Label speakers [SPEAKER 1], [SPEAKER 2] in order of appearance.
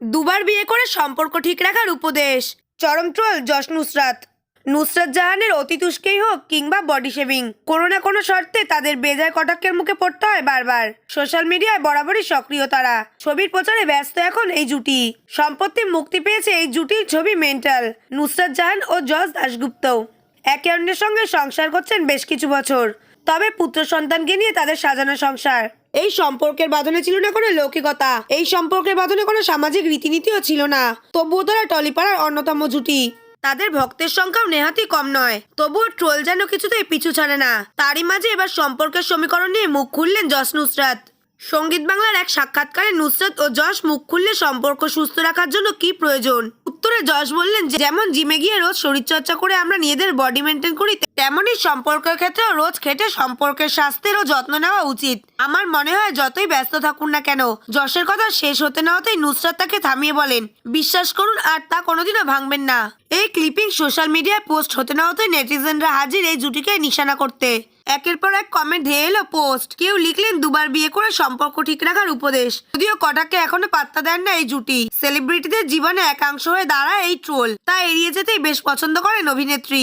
[SPEAKER 1] দুবার বিয়ে করে সম্পর্ক ঠিক রাখার উপদেশ। চরম ট্রোল যশ নুসরাত। নুসরাত জাহানের অতীত উস্কেই হোক কিংবা বডি শেভিং। কোনো না কোনো শর্তে তাদের বেজায় কটাক্ষের মুখে পড়তে হয় বারবার। সোশ্যাল মিডিয়ায় বরাবরই সক্রিয় তারা। ছবির প্রচারে ব্যস্ত এখন এই জুটি। সম্পত্তি মুক্তি পেয়েছে এই জুটির ছবি মেন্টাল। নুসরাত জাহান ও যশ দাশগুপ্ত একে অন্যের সঙ্গে সংসার করছেন বেশ কিছু বছর। তবে পুত্র সন্তানকে নিয়ে তাদের সাজানো সংসার। এই সম্পর্কের বাঁধনে ছিল না কোনো লৌকিকতা। এই সম্পর্কের বাঁধনে কোনো সামাজিক রীতিনীতিও ছিল না। তবুও তারা টলিপাড়ার অন্যতম জুটি। তাদের ভক্তের সংখ্যাও নেহাতি কম নয়। তবুও ট্রোল যেন কিছুতেই পিছু ছাড়ে না। তারই মাঝে এবার সম্পর্কের সমীকরণ নিয়ে মুখ খুললেন যশ নুসরাত। সংগীত বাংলার এক সাক্ষাৎকারে নুসরাত ও যশ মুখ খুললে সম্পর্ক সুস্থ রাখার জন্য কি প্রয়োজন? উত্তরে যশ বললেন যেমন জিমে গিয়ে রোজ শরীরচর্চা করে আমরা নিজেদের বডি মেনটেন করি, তেমনই সম্পর্কের ক্ষেত্রেও রোজ খেটে সম্পর্কের স্বাস্থ্যেরও যত্ন নেওয়া উচিত। আমার মনে হয় যতই ব্যস্ত থাকুন না কেন, যশের কথা শেষ হতে না হতেই নুসরাত তাকে থামিয়ে বলেন, বিশ্বাস করুন আর তা কোনোদিনও ভাঙবেন না। এই ক্লিপিং সোশ্যাল মিডিয়ায় পোস্ট হতে না হতেই নেটিজেনরা হাজির এই জুটিকে নিশানা করতে। একের পর এক কমেন্ট ধেয়ে এলো পোস্ট কেউ লিখলেন, দুবার বিয়ে করে সম্পর্ক ঠিক রাখার উপদেশ। যদিও কটাকে এখনও পাত্তা দেন না এই জুটি। সেলিব্রিটিদের জীবনে একাংশ হয়ে দাঁড়ায় এই ট্রোল তা এড়িয়ে যেতেই বেশ পছন্দ করেন অভিনেত্রী।